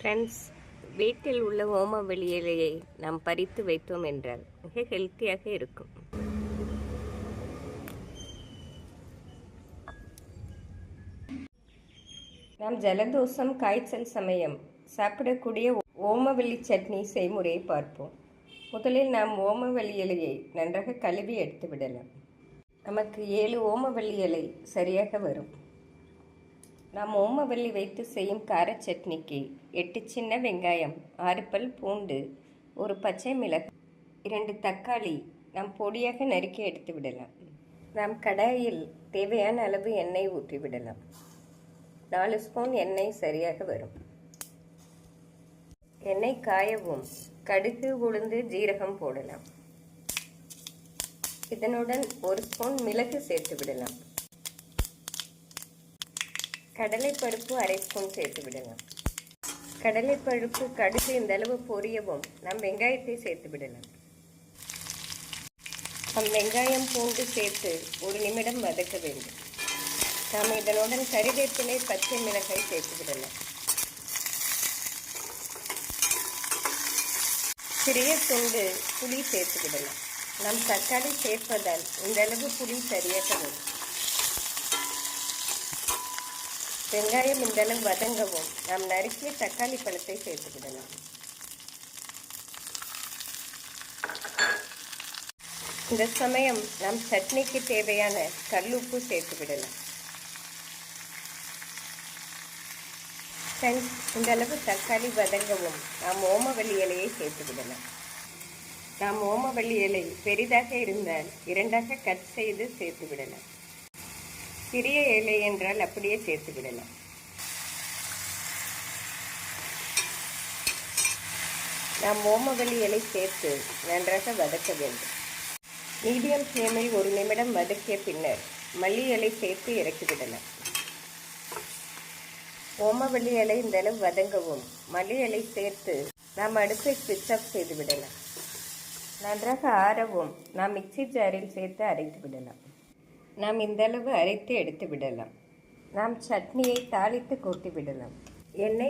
Friends வீட்டில் உள்ள ஓம இலையை நாம் பறித்து வைத்தோம் என்றால் மிக ஹெல்த்தியாக இருக்கும். நாம் ஜலதோஷம் காய்ச்சல் சமயம் சாப்பிடக்கூடிய ஓமவெளி சட்னி செய்முறையை பார்ப்போம். முதலில் நாம் ஓமவெளி இலையை நன்றாக கழுவி எடுத்து விடலாம். நமக்கு ஏழு ஓமவெளி இலை சரியாக வரும். நாம் ஓமவல்லி வைத்து செய்யும் கார சட்னிக்கு எட்டு சின்ன வெங்காயம் ஆறு பல் பூண்டு ஒரு பச்சை மிளகு இரண்டு தக்காளி நாம் பொடியாக நறுக்கி எடுத்து விடலாம். நாம் கடாயில் தேவையான அளவு எண்ணெய் ஊற்றி விடலாம். நாலு ஸ்பூன் எண்ணெய் சரியாக வரும். எண்ணெய் காயவும் கடுகு உளுந்து ஜீரகம் போடலாம். இதனுடன் ஒரு ஸ்பூன் மிளகு சேர்த்து விடலாம். கடலைப்பருப்பு அரை ஸ்பூன் சேர்த்து விடலாம் கடலைப்பருப்பு கடுகு இந்த அளவு பொரியவும். நாம் வெங்காயத்தை சேர்த்து விடலாம். நம் வெங்காயம் பூண்டு சேர்த்து ஒரு நிமிடம் வதக்க வேண்டும். நாம் இதனுடன் கறிவேப்பிலை பச்சை மிளகாய் சேர்த்து விடலாம். சிறிய துண்டு புளி சேர்த்து விடலாம். நாம் தக்காளி சேர்ப்பதால் இந்த அளவு புளி சரியாக வரும். வெங்காயம் இந்தளவு வதங்கவும். நாம் நறுக்கிய தக்காளி பழத்தை சேர்த்துவிடலாம் இந்த சமயம் நாம் சட்னிக்கு தேவையான கல்லுப்பு சேர்த்து விடலாம் ஃப்ரெண்ட்ஸ் இந்த அளவு தக்காளி வதங்கவும் நாம் ஓமவல்லி இலையை சேர்த்து விடலாம் நாம் ஓமவல்லி இலை பெரிதாக இருந்தால் இரண்டாக கட் செய்து சேர்த்து விடலாம் சிறிய இலை என்றால் அப்படியே சேர்த்து விடலாம். நாம் ஓமவல்லி இலை சேர்த்து நன்றாக வதக்க வேண்டும். மீடியம் ஃப்ளேமில் ஒரு நிமிடம் வதக்கிய பின்னர் மல்லி இலை சேர்த்து இறக்கிவிடலாம் ஓமவல்லி இலை இந்த அளவு வதங்கவும். மல்லி இலை சேர்த்து நாம் அடுப்பை ஸ்விட்ச் ஆஃப் செய்து விடலாம். நன்றாக ஆறவும். நாம் மிக்சி ஜாரில் சேர்த்து அரைத்து விடலாம். நாம் இந்தளவு அரைத்து எடுத்து விடலாம். நாம் சட்னியை தாளித்து கொட்டி விடலாம். எண்ணெய்